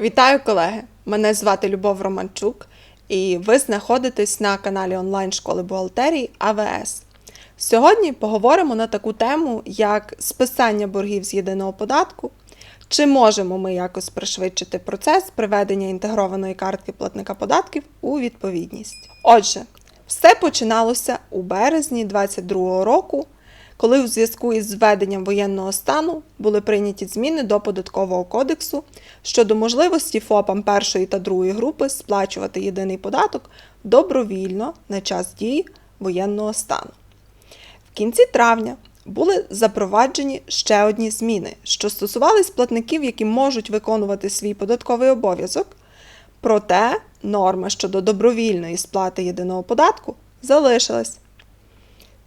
Вітаю, колеги! Мене звати Любов Романчук, і ви знаходитесь на каналі онлайн школи бухгалтерії АВС. Сьогодні поговоримо на таку тему, як списання боргів з єдиного податку. Чи можемо ми якось пришвидшити процес приведення інтегрованої картки платника податків у відповідність? Отже, все починалося у березні 2022 року, коли у зв'язку із введенням воєнного стану були прийняті зміни до податкового кодексу щодо можливості ФОПам першої та другої групи сплачувати єдиний податок добровільно на час дії воєнного стану. В кінці травня були запроваджені ще одні зміни, що стосувались платників, які можуть виконувати свій податковий обов'язок. Проте норма щодо добровільної сплати єдиного податку залишилась.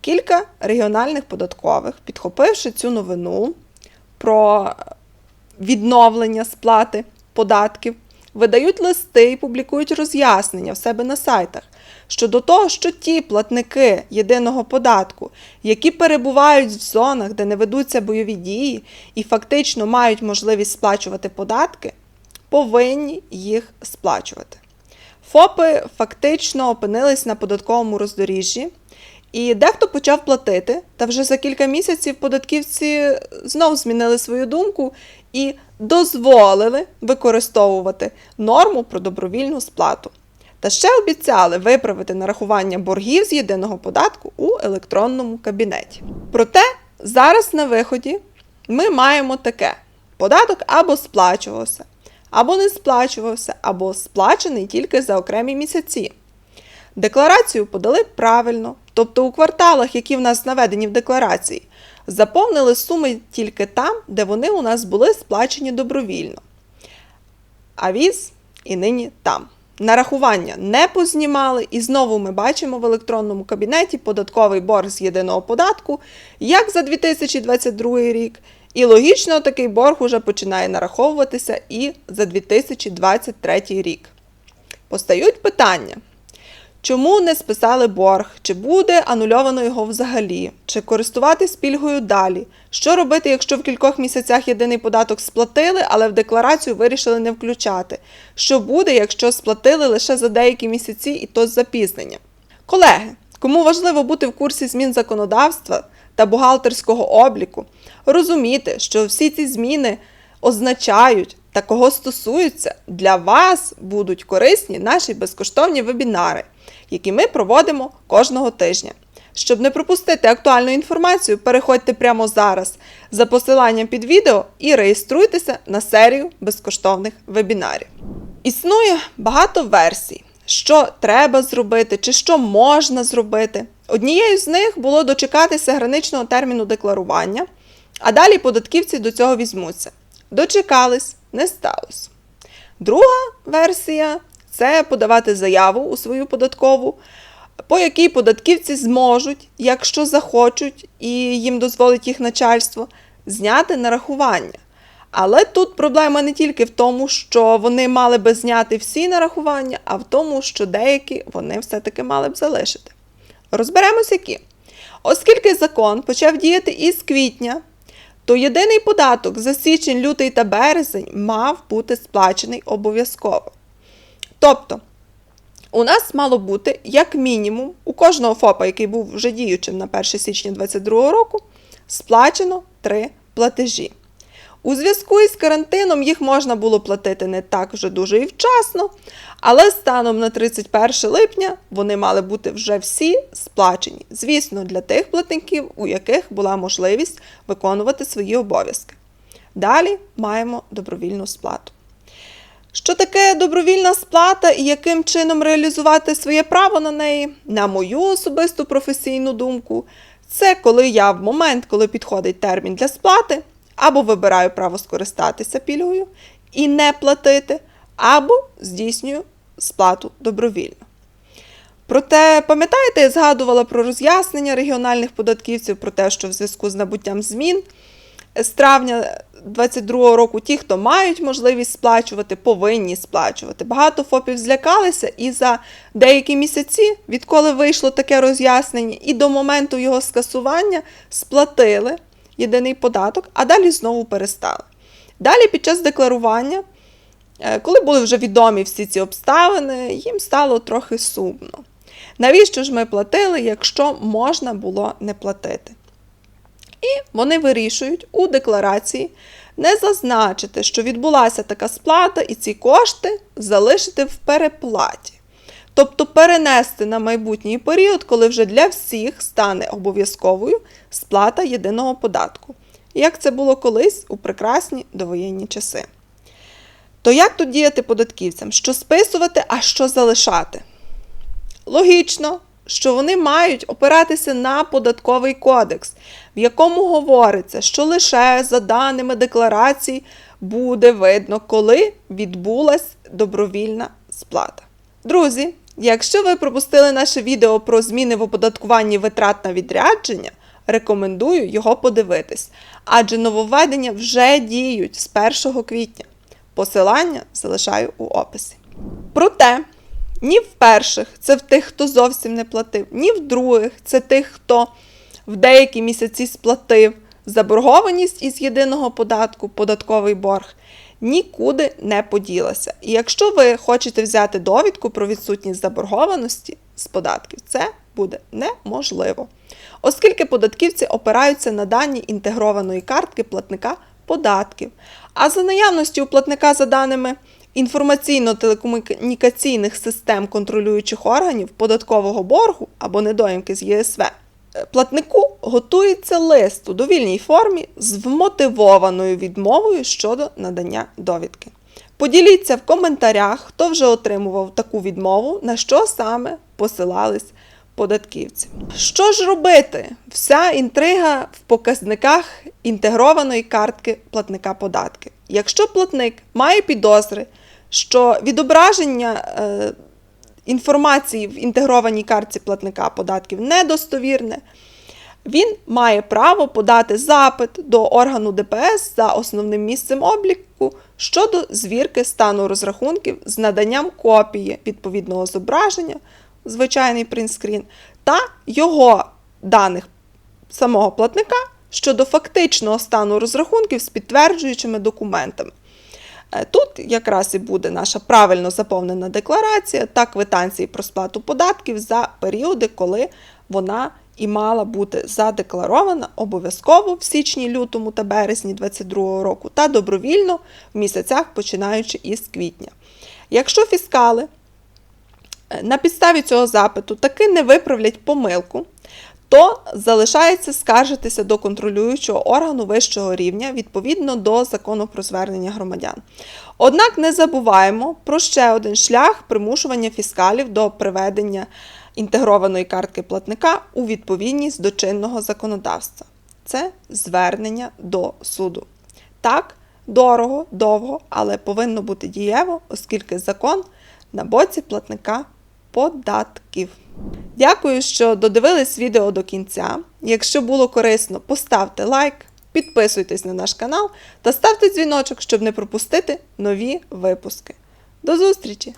Кілька регіональних податкових, підхопивши цю новину про відновлення сплати податків, видають листи і публікують роз'яснення в себе на сайтах щодо того, що ті платники єдиного податку, які перебувають в зонах, де не ведуться бойові дії і фактично мають можливість сплачувати податки, повинні їх сплачувати. ФОПи фактично опинились на податковому роздоріжжі, і дехто почав платити, та вже за кілька місяців податківці знов змінили свою думку і дозволили використовувати норму про добровільну сплату. Та ще обіцяли виправити нарахування боргів з єдиного податку у електронному кабінеті. Проте зараз на виході ми маємо таке: податок або сплачувався, або не сплачувався, або сплачений тільки за окремі місяці. Декларацію подали правильно, тобто у кварталах, які в нас наведені в декларації, заповнили суми тільки там, де вони у нас були сплачені добровільно. А віз і нині там. Нарахування не познімали, і знову ми бачимо в електронному кабінеті податковий борг з єдиного податку, як за 2022 рік. І логічно такий борг уже починає нараховуватися і за 2023 рік. Постають питання. Чому не списали борг? Чи буде анульовано його взагалі? Чи користуватись пільгою далі? Що робити, якщо в кількох місяцях єдиний податок сплатили, але в декларацію вирішили не включати? Що буде, якщо сплатили лише за деякі місяці і то з запізненням? Колеги, кому важливо бути в курсі змін законодавства та бухгалтерського обліку, розуміти, що всі ці зміни означають та кого стосуються, для вас будуть корисні наші безкоштовні вебінари, які ми проводимо кожного тижня. Щоб не пропустити актуальну інформацію, переходьте прямо зараз за посиланням під відео і реєструйтеся на серію безкоштовних вебінарів. Існує багато версій, що треба зробити чи що можна зробити. Однією з них було дочекатися граничного терміну декларування, а далі податківці до цього візьмуться. Дочекались, не сталося. Друга версія це подавати заяву у свою податкову, по якій податківці зможуть, якщо захочуть і їм дозволить їх начальство, зняти нарахування. Але тут проблема не тільки в тому, що вони мали би зняти всі нарахування, а в тому, що деякі вони все-таки мали б залишити. Розберемось, які. Оскільки закон почав діяти із квітня, то єдиний податок за січень, лютий та березень мав бути сплачений обов'язково. Тобто, у нас мало бути, як мінімум, у кожного ФОПа, який був вже діючим на 1 січня 2022 року, сплачено три платежі. У зв'язку із карантином їх можна було платити не так вже дуже і вчасно, але станом на 31 липня вони мали бути вже всі сплачені. Звісно, для тих платників, у яких була можливість виконувати свої обов'язки. Далі маємо добровільну сплату. Що таке добровільна сплата і яким чином реалізувати своє право на неї, на мою особисту професійну думку, це коли я в момент, коли підходить термін для сплати, або вибираю право скористатися пільгою і не платити, або здійснюю сплату добровільно. Проте, пам'ятаєте, я згадувала про роз'яснення регіональних податківців про те, що в зв'язку з набуттям змін з травня 2022 року ті, хто мають можливість сплачувати, повинні сплачувати. Багато ФОПів злякалися і за деякі місяці, відколи вийшло таке роз'яснення, і до моменту його скасування сплатили єдиний податок, а далі знову перестали. Далі під час декларування Е, Коли були вже відомі всі ці обставини, їм стало трохи сумно. Навіщо ж ми платили, якщо можна було не платити? І вони вирішують у декларації не зазначити, що відбулася така сплата, і ці кошти залишити в переплаті. Тобто перенести на майбутній період, коли вже для всіх стане обов'язковою сплата єдиного податку, як це було колись у прекрасні довоєнні часи. То як тут діяти податківцям? Що списувати, а що залишати? Логічно, що вони мають опиратися на податковий кодекс, в якому говориться, що лише за даними декларації буде видно, коли відбулась добровільна сплата. Друзі, якщо ви пропустили наше відео про зміни в оподаткуванні витрат на відрядження, рекомендую його подивитись, адже нововведення вже діють з 1 квітня. Посилання залишаю у описі. Проте, ні в перших, це в тих, хто зовсім не платив, ні в других, це тих, хто в деякі місяці сплатив заборгованість із єдиного податку, податковий борг, нікуди не поділася. І якщо ви хочете взяти довідку про відсутність заборгованості з податків, це буде неможливо. Оскільки податківці опираються на дані інтегрованої картки платника податків. А за наявності у платника за даними інформаційно-телекомунікаційних систем контролюючих органів податкового боргу або недоїмки з ЄСВ, е, платнику готується лист у довільній формі з вмотивованою відмовою щодо надання довідки. Поділіться в коментарях, хто вже отримував таку відмову, на що саме посилались податківці. Що ж робити? Вся інтрига в показниках інтегрованої картки платника податків. Якщо платник має підозри, що відображення е, інформації в інтегрованій картці платника податків недостовірне, він має право подати запит до органу ДПС за основним місцем обліку щодо звірки стану розрахунків з наданням копії відповідного зображення, звичайний принтскрін, та його даних самого платника щодо фактичного стану розрахунків з підтверджуючими документами. Е, Тут якраз і буде наша правильно заповнена декларація та квитанції про сплату податків за періоди, коли вона і мала бути задекларована обов'язково в січні, лютому та березні 2022 року та добровільно в місяцях, починаючи із квітня. Якщо фіскали е, на підставі цього запиту таки не виправлять помилку, то залишається скаржитися до контролюючого органу вищого рівня відповідно до закону про звернення громадян. Однак не забуваємо про ще один шлях примушування фіскалів до приведення інтегрованої картки платника у відповідність до чинного законодавства. Це звернення до суду. Так, дорого, довго, але повинно бути дієво, оскільки закон на боці платника податків. Дякую, що додивились відео до кінця. Якщо було корисно, поставте лайк, підписуйтесь на наш канал та ставте дзвіночок, щоб не пропустити нові випуски. До зустрічі!